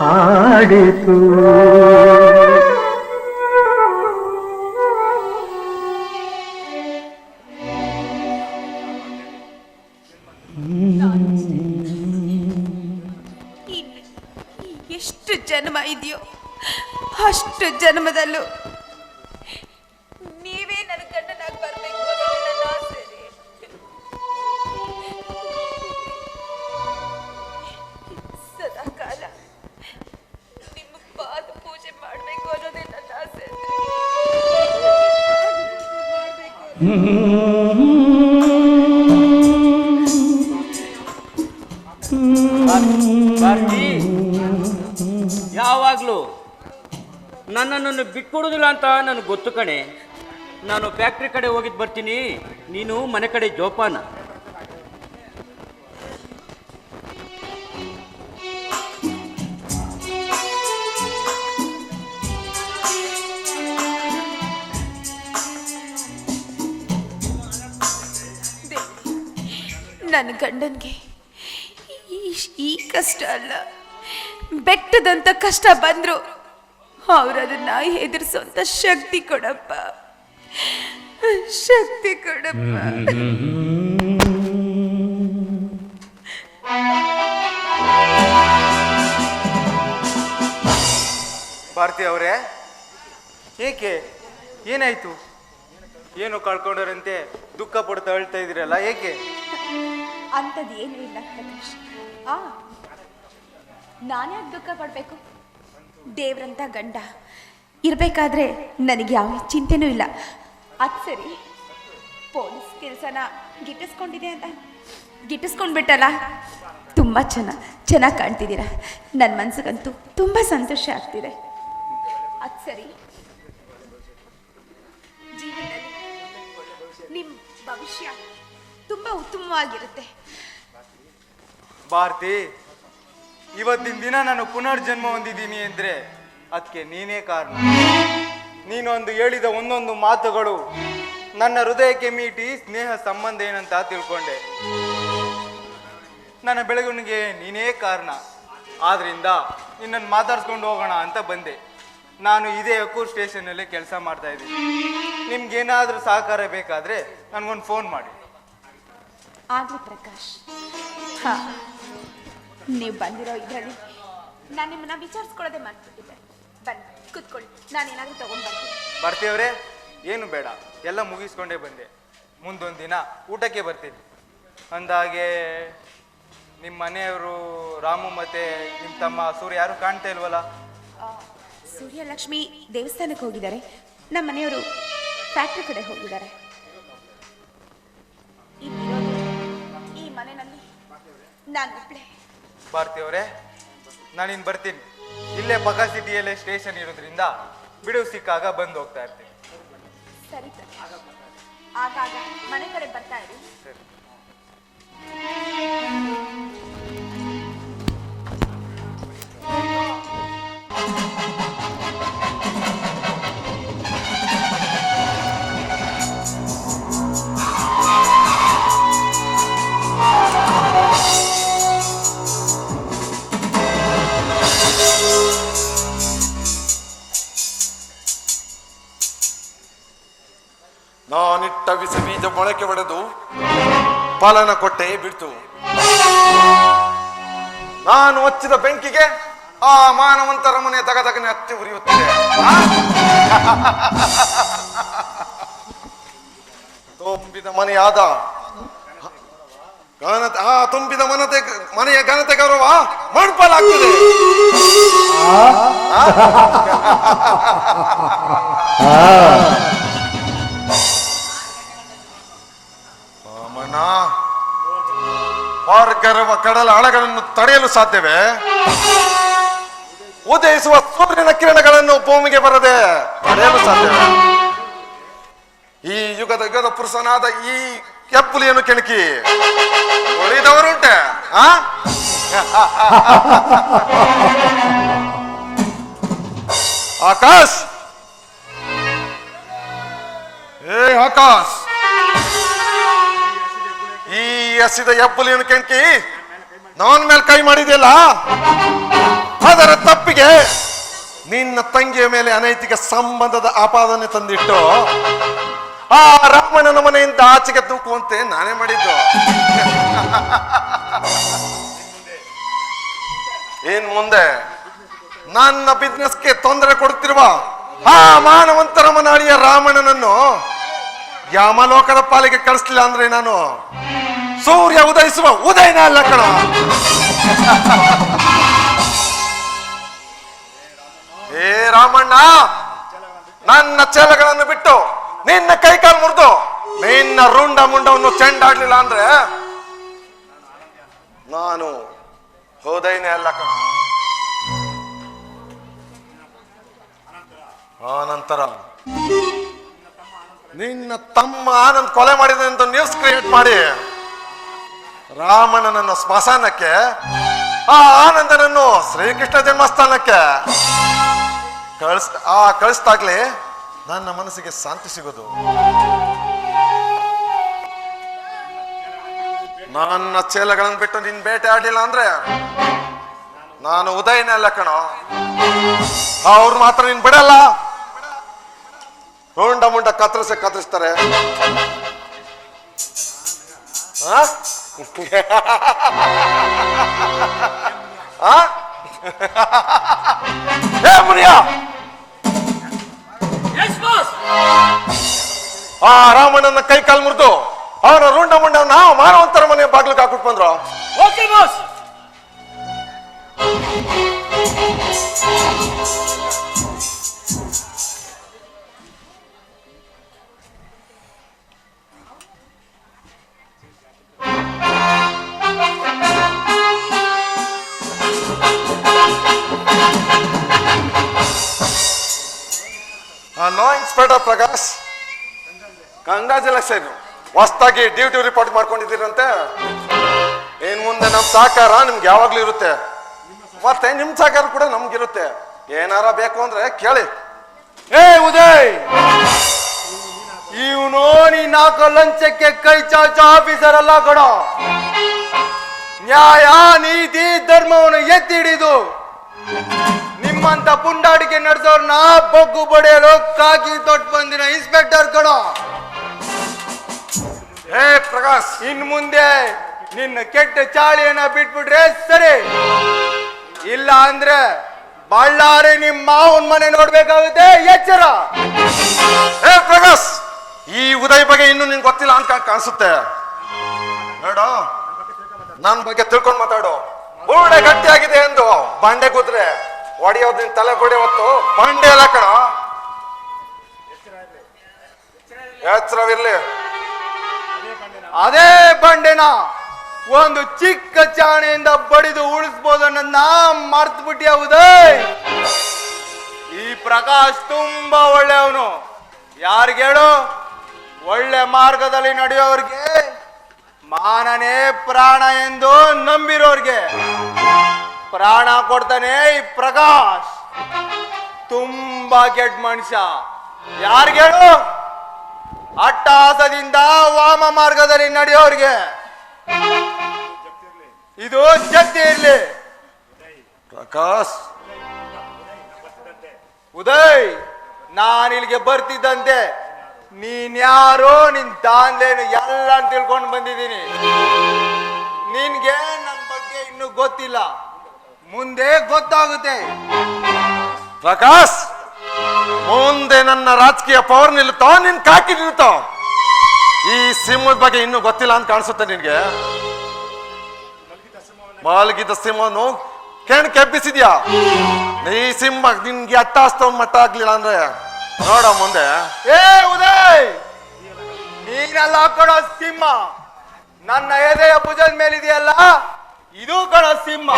ಹಾಡಿತು. ಎಷ್ಟು ಜನ್ಮ ಇದೆಯೋ ಅಷ್ಟು ಜನ್ಮದಲ್ಲೂ ಯಾವಾಗಲೂ ನನ್ನನ್ನು ಬಿಟ್ಕೊಡೋದಿಲ್ಲ ಅಂತ ನನಗೆ ಗೊತ್ತು ಕಣೆ. ನಾನು ಫ್ಯಾಕ್ಟ್ರಿ ಕಡೆ ಹೋಗಿದ್ದು ಬರ್ತೀನಿ. ನೀನು ಮನೆ ಕಡೆ ಜೋಪಾನ. ನನ್ನ ಗಂಡನಿಗೆ ಈ- ಕಷ್ಟ ಅಲ್ಲ. ಬೆಟ್ಟದಂತ ಕಷ್ಟ ಬಂದ್ರು. ಅವ್ರದನ್ನ ಎದುರಿಸುವಂತ ಶಕ್ತಿ ಕೊಡಪ್ಪ. ಶಕ್ತಿ ಕೊಡಪ್ಪ. ಭಾರತಿ ಅವರೇ, ಏಕೆ? ಏನಾಯ್ತು? ಏನು ಕಳ್ಕೊಂಡರಂತೆ ದುಃಖ ಪಡ್ತಾ ಹೇಳ್ತಾ ಇದ್ದೀರಲ್ಲ, ಏಕೆ? ಅಂಥದ್ದು ಏನು ಇಲ್ಲ, ಪ್ರಕಾಶ್. ಆ ನಾನ್ಯಾಕೆ ದುಃಖ ಪಡಬೇಕು ದೇವ್ರಂತ ಗಂಡ. ಇರಬೇಕಾದ್ರೆ ನನಗೆ ಯಾವ ಚಿಂತೆನೂ ಇಲ್ಲ. ಅದು ಸರಿ. ಪೊಲೀಸ್ ಕೆಲಸನ ಗಿಟ್ಟಿಸ್ಕೊಂಡಿದೆ ಅಂತ. ಗಿಟ್ಟಿಸ್ಕೊಂಡ್ಬಿಟ್ಟಲ್ಲ? ತುಂಬ ಚೆನ್ನಾಗಿ ಚೆನ್ನಾಗಿ ಕಾಣ್ತಿದ್ದೀರ? ನನ್ನ ಮನ್ಸಿಗಂತೂ ತುಂಬ ಸಂತೋಷ ಆಗ್ತಿದೆ. ಅದು ಸರಿ. ಜೀವನದಲ್ಲಿ ನಿಮ್ಮ ಭವಿಷ್ಯ ತುಂಬ ಉತ್ತಮವಾಗಿರುತ್ತೆ. ಭಾರತಿ, ಇವತ್ತಿನ ದಿನ ನಾನು ಪುನರ್ಜನ್ಮ ಹೊಂದಿದ್ದೀನಿ ಅಂದ್ರೆ ಅದಕ್ಕೆ ನೀನೇ ಕಾರಣ. ನೀನೊಂದು ಹೇಳಿದ ಒಂದೊಂದು ಮಾತುಗಳು ನನ್ನ ಹೃದಯಕ್ಕೆ ಮೀಟಿ ಸ್ನೇಹ ಸಂಬಂಧ ಏನಂತ ತಿಳ್ಕೊಂಡೆ. ನನ್ನ ಬೆಳಗುನಿಗೆ ನೀನೇ ಕಾರಣ. ಆದ್ರಿಂದ ನಿನ್ನನ್ನು ಮಾತಾಡ್ಸ್ಕೊಂಡು ಹೋಗೋಣ ಅಂತ ಬಂದೆ. ನಾನು ಇದೇ ಅಕ್ಕೂರ್ ಸ್ಟೇಷನಲ್ಲಿ ಕೆಲಸ ಮಾಡ್ತಾ ಇದ್ದೀನಿ. ನಿಮ್ಗೇನಾದರೂ ಸಹಕಾರ ಬೇಕಾದ್ರೆ ನನಗೊಂದು ಫೋನ್ ಮಾಡಿ. ಆಗ್ಲಿ ಪ್ರಕಾಶ್. ನೀವು ಬಂದಿರೋ ಇದರಲ್ಲಿ ನಾನು ನಿಮ್ಮನ್ನ ವಿಚಾರಿಸ್ಕೊಳ್ಳೋದೇ ಮಾಡ್ಬಿಟ್ಟಿದ್ದೆ ಬನ್ನಿ ಕುತ್ಕೊಳ್ಳಿ. ನಾನು ಏನಾದರೂ ತಗೊಂಡು ಬರ್ತೀನಿ. ಬರ್ತೀವ್ರೆ? ಏನು ಬೇಡ. ಎಲ್ಲ ಮುಗಿಸ್ಕೊಂಡೇ ಬಂದೆ. ಮುಂದೊಂದು ದಿನ ಊಟಕ್ಕೆ ಬರ್ತೀನಿ. ಅಂದಾಗೆ ನಿಮ್ಮ ಮನೆಯವರು ರಾಮು ಮತ್ತೆ ನಿಮ್ಮ ತಮ್ಮ ಸೂರ್ಯ ಯಾರು ಕಾಣ್ತಾ ಇಲ್ವಲ್ಲ? ಸೂರ್ಯಲಕ್ಷ್ಮಿ ದೇವಸ್ಥಾನಕ್ಕೆ ಹೋಗಿದ್ದಾರೆ. ನಮ್ಮ ಮನೆಯವರು ಫ್ಯಾಕ್ಟ್ರಿ ಕಡೆ ಹೋಗಿದ್ದಾರೆ. ಈ ಮನೆಯಲ್ಲಿ ನಾನು ಒಬ್ಳೆ ಅವರೇ ನಾನಿನ್ ಬರ್ತೀನಿ. ಇಲ್ಲೇ ಪಕ್ಕ ಸಿಟಿಯಲ್ಲೇ ಸ್ಟೇಷನ್ ಇರೋದ್ರಿಂದ ಬಿಡುವು ಸಿಕ್ಕಾಗ ಬಂದು ಹೋಗ್ತಾ ಇರ್ತೀನಿ. ಸರಿ ಸರ್. ಆಗಾಗ ಮನೆ ಕಡೆ ಬರ್ತಾ ಇರಿ. ಸರಿ. ನಾನಿಟ್ಟ ಬಿಸಿ ಬೀಜ ಮೊಳಕೆ ಒಡೆದು ಫಲನ ಕೊಟ್ಟೆ ಬಿಡ್ತು. ನಾನು ಹಚ್ಚಿದ ಬೆಂಕಿಗೆ ಆ ಮಾನವಂತರ ಮನೆ ತಗದಗನೆ ಹತ್ತಿ ಉರಿಯುತ್ತೆ ಆ? ತುಂಬಿದ ಮನೆಯಾದ ಘನತೆ ಆ ತುಂಬಿದ ಮನತೆ ಮನೆಯ ಘನತೆ ಗೌರವ ಮಣ್ಪಾಲಾಗ್ತದೆ. ವಾಮನ ಪಾರ್ಗರವ ಕಡಲ ಅಳಗಳನ್ನು ತಡೆಯಲು ಸಾಧ್ಯವೇ? ಉದಯಿಸುವ ಸೂರ್ಯನ ಕಿರಣಗಳನ್ನು ಭೂಮಿಗೆ ಬರದೆ ತಡೆಯಲು ಸಾಧ್ಯವೇ? ಈ ಯುಗದ ಯುಗದ ಪುರುಷನಾದ ಈ ಕೆಪ್ಪುಲಿಯನ್ನು ಕೆಣಕಿ ಉಳಿದವರುಂಟೆ ಆ? ಆಕಾಶ್! ಏ ಆಕಾಶ್! ಈ ಹಸಿದ ಎಬ್ಬುಲಿಯನ್ನು ಕೆಂಕಿ? ನಾನ್ ಮೇಲೆ ಕೈ ಮಾಡಿದೆಯಲ್ಲ? ಅದರ ತಪ್ಪಿಗೆ ನಿನ್ನ ತಂಗಿಯ ಮೇಲೆ ಅನೈತಿಕ ಸಂಬಂಧದ ಆಪಾದನೆ ತಂದಿಟ್ಟು ಆ ರಾಮಣ್ಣನ ಮನೆಯಿಂದ ಆಚೆಗೆ ತೂಕುವಂತೆ ನಾನೇ ಮಾಡಿದ್ದು. ಏನ್ ಮುಂದೆ? ನನ್ನ ಬಿಸ್ನೆಸ್ಗೆ ತೊಂದರೆ ಕೊಡುತ್ತಿರುವ ಆ ಮಾನವಂತರ ಮನಾಡಿಯ ರಾಮಣ್ಣನನ್ನು ಯಾಮಲೋಕದ ಪಾಲಿಗೆ ಕಳಿಸ್ಲಿಲ್ಲ ಅಂದ್ರೆ ನಾನು? ಸೂರ್ಯ ಉದಯಿಸುವ ಉದಯನ ಅಲ್ಲ ಕಣ. ಏ ರಾಮಣ್ಣ, ನನ್ನ ಚೆಲಗಳನ್ನು ಬಿಟ್ಟು ನಿನ್ನ ಕೈಕಾಲು ಮುರಿದು ನಿನ್ನ ರುಂಡ ಮುಂಡವನ್ನು ಚೆಂಡಾಡ್ಲಿಲ್ಲ ಅಂದ್ರೆ ನಾನು ಹೋದೈನೇ ಅಲ್ಲ ಕಣ. ಆನಂತರ ನಂತರ ನಿನ್ನ ತಮ್ಮ ಆನಂದ್ ಕೊಲೆ ಮಾಡಿದ ನ್ಯೂಸ್ ಕ್ರಿಯೇಟ್ ಮಾಡಿ ರಾಮಣ್ಣನನ್ನು ಸ್ಮಶಾನಕ್ಕೆ, ಆ ಆನಂದನನ್ನು ಶ್ರೀಕೃಷ್ಣ ಜನ್ಮಸ್ಥಾನಕ್ಕೆ ಕಳಿಸ್, ಆ ಕಳಿಸ್ದಾಗ್ಲಿ ನನ್ನ ಮನಸ್ಸಿಗೆ ಶಾಂತಿ ಸಿಗೋದು. ನನ್ನ ಚೇಲಗಳನ್ನು ಬಿಟ್ಟು ನಿನ್ ಬೇಟೆ ಆಡಿಲ್ಲ ಅಂದ್ರೆ ನಾನು ಉದಯನೇ ಅಲ್ಲ ಕಣೋ. ಅವ್ರು ಮಾತ್ರ ನೀನ್ ಬಿಡಲ್ಲ. ರೋಂಡ ಮುಂಡ ಕತ್ತರಿಸಿ ಕತ್ತರಿಸ್ತಾರೆ? ಏ ಮುನಿಯ! ಆ ರಾಮಣ್ಣನ ಕೈ ಕಾಲು ಮುರಿದು ಅವನ ರುಂಡ ನಾವು ಮಾನವಂತರ ಮನೆ ಬಾಗ್ಲಿಗೆ ಹಾಕ್ಬಿಟ್ಟು ಬಂದ್ರು. Okay boss no inspector Prakash. Congratulation ಹೊಸ್ದಾಗಿ ಡ್ಯೂಟಿ ರಿಪೋರ್ಟ್ ಮಾಡ್ಕೊಂಡಿದ್ದೀರಂತೆ. ಇನ್ ಮುಂದೆ ನಮ್ ಸಹಕಾರ ನಿಮ್ಗೆ ಯಾವಾಗ್ಲೂ ಇರುತ್ತೆ. ಮತ್ತೆ ನಿಮ್ ಸಹಕಾರ ಕೂಡ ನಮ್ಗಿರುತ್ತೆ. ಏನಾರ ಬೇಕು ಅಂದ್ರೆ ಕೇಳಿ. ಏ ಉದಯ್! ಇವನು ನೀ ನಾಲ್ಕು ಲಂಚಕ್ಕೆ ಕೈ ಚಾಚ ಆಫೀಸರ್ ಅಲ್ಲ ಕಣ. ನ್ಯಾಯ ನೀತಿ ಧರ್ಮವನ್ನು ಎತ್ತಿ ಹಿಡಿದು ನಿಮ್ಮಂತ ಪುಂಡಾಟಿಕೆ ನಡೆಸೋರ್ನ ಬೊಗ್ಗು ಬಡಿಯಲು ಕಾಕಿ ತೊಟ್ಟು ಬಂದಿನ ಇನ್ಸ್ಪೆಕ್ಟರ್ ಕಣ. ಏ ಪ್ರಕಾಶ್ ಇನ್ ಮುಂದೆ ನಿನ್ನ ಕೆಟ್ಟ ಚಾಳಿಯನ್ನ ಬಿಟ್ಬಿಟ್ರೆ ಸರಿ. ಇಲ್ಲ ಅಂದ್ರೆ ಬಳ್ಳಾರಿ ನಿಮ್ಮ ಮಾವನ್ ಮನೆ ನೋಡ್ಬೇಕಾಗುತ್ತೆ ಎಚ್ಚರ. ಏ ಪ್ರಕಾಶ್ ಈ ಉದಯ ಬಗ್ಗೆ ಇನ್ನು ನಿನ್ ಗೊತ್ತಿಲ್ಲ ಅಂತ ಕಾಣಿಸುತ್ತೆ. ನೋಡು ನನ್ನ ಬಗ್ಗೆ ತಿಳ್ಕೊಂಡು ಮಾತಾಡು. ಬುರುಡೆ ಗಟ್ಟಿಯಾಗಿದೆ ಎಂದು ಬಂಡೆ ಕುದ್ರೆ ಒಡೆಯೋದ್ ತಲೆ ಕೊಡಿ ಹೊತ್ತು ಬಂಡೆ ಎಲ್ಲ ಕಣ. ಎಚ್ಚರವಿರ್ಲಿ. ಅದೇ ಬಂಡೆನ ಒಂದು ಚಿಕ್ಕ ಚಾಣೆಯಿಂದ ಬಡಿದು ಉಳಿಸ್ಬೋದು ನನ್ನ ಮರ್ತು ಬಿಟ್ಟಿ ಈ ಪ್ರಕಾಶ್ ತುಂಬಾ ಒಳ್ಳೆಯವನು. ಯಾರಿಗೇಳು ಒಳ್ಳೆ ಮಾರ್ಗದಲ್ಲಿ ನಡೆಯೋರ್ಗೆ ಮಾನನೇ ಪ್ರಾಣ ಎಂದು ನಂಬಿರೋರ್ಗೆ ಪ್ರಾಣ ಕೊಡ್ತಾನೆ ಈ ಪ್ರಕಾಶ್. ತುಂಬಾ ಕೆಟ್ಟ ಮನುಷ್ಯ. ಯಾರಿಗೇಳು ಅಟ್ಟಹಾಸದಿಂದ ವಾಮ ಮಾರ್ಗದಲ್ಲಿ ನಡೆಯೋರ್ಗೆ. ಇದು ಜಪ್ತಿ ಇರ್ಲಿ. ಪ್ರಕಾಶ್. ಉದಯ್ ನಾನು ಇಲ್ಲಿಗೆ ಬರ್ತಿದ್ದಂತೆ. ನೀನ್ ಯಾರು ನಿನ್ ತಾಂದೇನು ಎಲ್ಲ ತಿಳ್ಕೊಂಡು ಬಂದಿದ್ದೀನಿ. ನಿನ್ಗೆ ನನ್ನ ಬಗ್ಗೆ ಇನ್ನು ಗೊತ್ತಿಲ್ಲ. ಮುಂದೆ ಗೊತ್ತಾಗುತ್ತೆ. ಪ್ರಕಾಶ್, ಮುಂದೆ ನನ್ನ ರಾಜಕೀಯ ಪವರ್ ನಿಲ್ಲುತ್ತೋ, ನಿನ್ ಕಾಕಿ ನಿಲ್ಲುತ್ತೋ? ಈ ಸಿಂಹದ ಬಗ್ಗೆ ಇನ್ನೂ ಗೊತ್ತಿಲ್ಲ ಅಂತ ಕಾಣಿಸುತ್ತೆ ನಿನ್ಗೆ? ಮಾಲಗಿದ ಸಿಂಹನು ಕೆಣ್ ಕೆಬ್ಬಿಸಿದ್ಯಾ? ಈ ಸಿಂಹ ನಿನ್ಗೆ ಅಟ್ಟಾಸ್ತವ್ ಮಟ್ಟ ಆಗ್ಲಿಲ್ಲ ಅಂದ್ರೆ? ನೋಡ ಮುಂದೆ. ಏ, ಉದಯ್! ನೀನೆಲ್ಲ ಕಣ ಸಿಂಹ. ನನ್ನ ಎದೆಯ ಭುಜದ ಮೇಲಿದೆಯಲ್ಲ? ಇದು ಕಣ ಸಿಂಹ.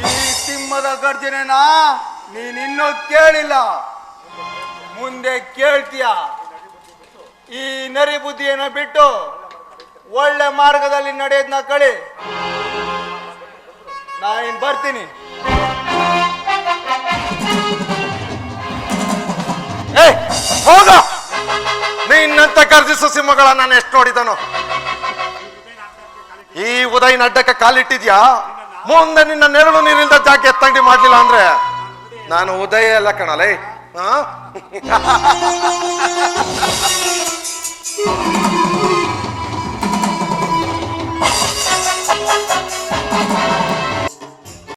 ಈ ಸಿಂಹದ ಗರ್ಜನೆನ ನೀನಿನ್ನೂ ಕೇಳಿಲ್ಲ. ಮುಂದೆ ಕೇಳ್ತೀಯ. ಈ ನರಿ ಬುದ್ಧಿಯನ್ನು ಬಿಟ್ಟು ಒಳ್ಳೆ ಮಾರ್ಗದಲ್ಲಿ ನಡೆಯೋದನ್ನ ಕಳಿ. ನಾನು ಬರ್ತೀನಿ. ಹೋಗ. ನೀ ಇನ್ನಂತ ಕರ್ಜಿ ಸಸಿ ಮಗಳ ನಾನು ಎಷ್ಟು ನೋಡಿದನು. ಈ ಉದಯ್ ನಡ್ಡಕ್ಕೆ ಕಾಲಿಟ್ಟಿದ್ಯಾ? ಮುಂದೆ ನಿನ್ನ ನೆರಳು ನೀರಿಲ್ದ ಜಾಗ ಎತ್ತಂಗಡಿ ಮಾಡ್ಲಿಲ್ಲ ಅಂದ್ರೆ? ನಾನು ಉದಯ ಎಲ್ಲ ಕಣಲೈ. ಹಾ?